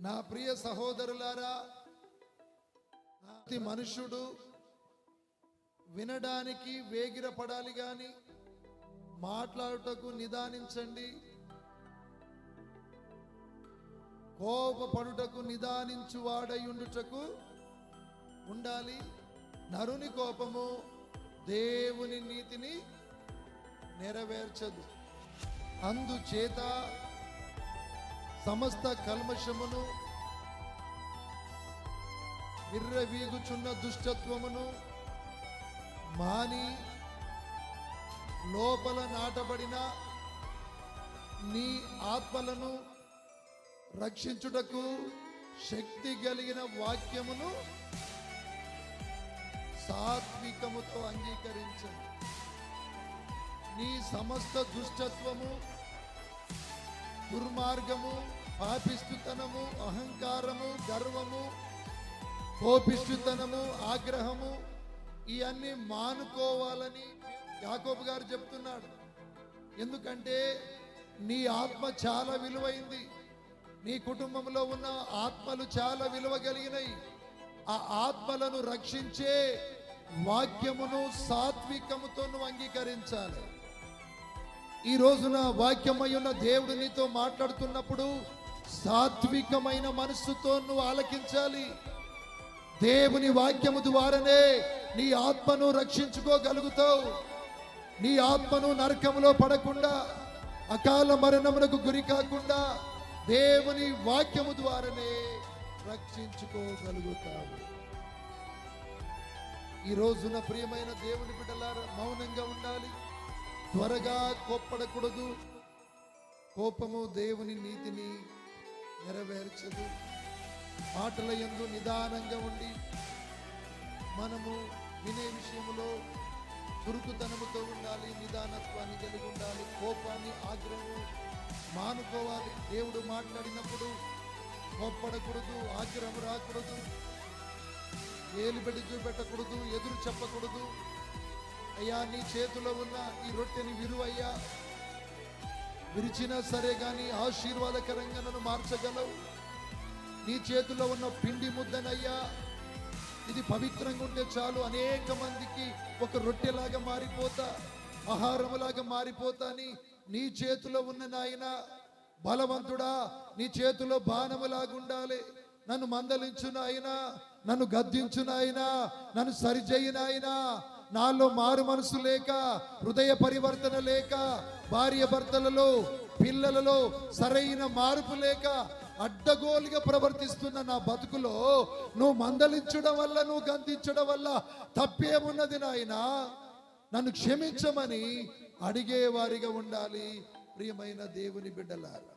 నా ప్రియ సహోదరులారా ప్రతి మనుష్యుడు వినడానికి వేగిరపడాలి కానీ మాట్లాడుటకు నిదానించండి. కోపపడుటకు నిదానించు వాడయుండుటకు ఉండాలి. నరుని కోపము దేవుని నీతిని నెరవేర్చదు. అందుచేత సమస్త కల్మషమును విర్రవీగుచున్న దుష్టత్వమును మాని లోపల నాటబడిన నీ ఆత్మలను రక్షించుటకు శక్తి కలిగిన వాక్యమును సాత్వికముతో అంగీకరించండి నీ సమస్త దుష్టత్వము దుర్మార్గము పాపిస్తుతనము అహంకారము గర్వము కోపిష్టితనము ఆగ్రహము ఇవన్నీ మానుకోవాలని యాకోబు గారు చెప్తున్నాడు. ఎందుకంటే నీ ఆత్మ చాలా విలువైంది. నీ కుటుంబంలో ఉన్న ఆత్మలు చాలా విలువ కలిగినవి ఆ ఆత్మలను రక్షించే వాక్యమును సాత్వికముతో నువ్వు అంగీకరించాలి. ఈ రోజున వాక్యమై ఉన్న దేవుడు నీతో మాట్లాడుతున్నప్పుడు సాత్వికమైన మనస్సుతో నువ్వు ఆలకించాలి. దేవుని వాక్యము ద్వారానే నీ ఆత్మను రక్షించుకోగలుగుతావు. నీ ఆత్మను నరకములో పడకుండా అకాల మరణమునకు గురి కాకుండా దేవుని వాక్యము ద్వారానే రక్షించుకోగలుగుతావు. ఈ రోజున ప్రియమైన దేవుని బిడ్డలారా మౌనంగా ఉండాలి. త్వరగా కోప్పడకూడదు. కోపము దేవుని నీతిని నెరవేర్చదు. మాటల ఎందు నిదానంగా ఉండి మనము వినే విషయంలో చురుకుతనముతో ఉండాలి నిదానత్వాన్ని కలిగి ఉండాలి కోపాన్ని ఆగ్రహము మానుకోవాలి. దేవుడు మాట్లాడినప్పుడు కోప్పడకూడదు ఆగ్రహం రాకూడదు. ఏలుబెడి చూపెట్టకూడదు ఎదురు చెప్పకూడదు. అయ్యా నీ చేతిలో ఉన్న ఈ రొట్టెని విరువయ్యా. విరిచినా సరే కానీ ఆశీర్వాదకరంగా నన్ను మార్చగలవు. నీ చేతిలో ఉన్న పిండి ముద్దనయ్యా ఇది పవిత్రంగా ఉంటే చాలు. అనేక మందికి ఒక రొట్టెలాగా మారిపోతా ఆహారములాగా మారిపోతా అని నీ చేతిలో ఉన్న నాయన బలవంతుడా నీ చేతిలో బాణములాగా ఉండాలి నన్ను మందలించు నాయనా నన్ను గద్దించు నాయనా నన్ను సరిచేయి నాయనా. నాలో మారు మనసు లేక హృదయ పరివర్తన లేక భార్య భర్తలలో పిల్లలలో సరైన మార్పు లేక అడ్డగోలుగా ప్రవర్తిస్తున్న నా బతుకులో నువ్వు మందలించడం వల్ల నువ్వు గంధించడం వల్ల తప్పేమున్నది నాయన? నన్ను క్షమించమని అడిగేవారిగా ఉండాలి ప్రియమైన దేవుని బిడ్డలారా.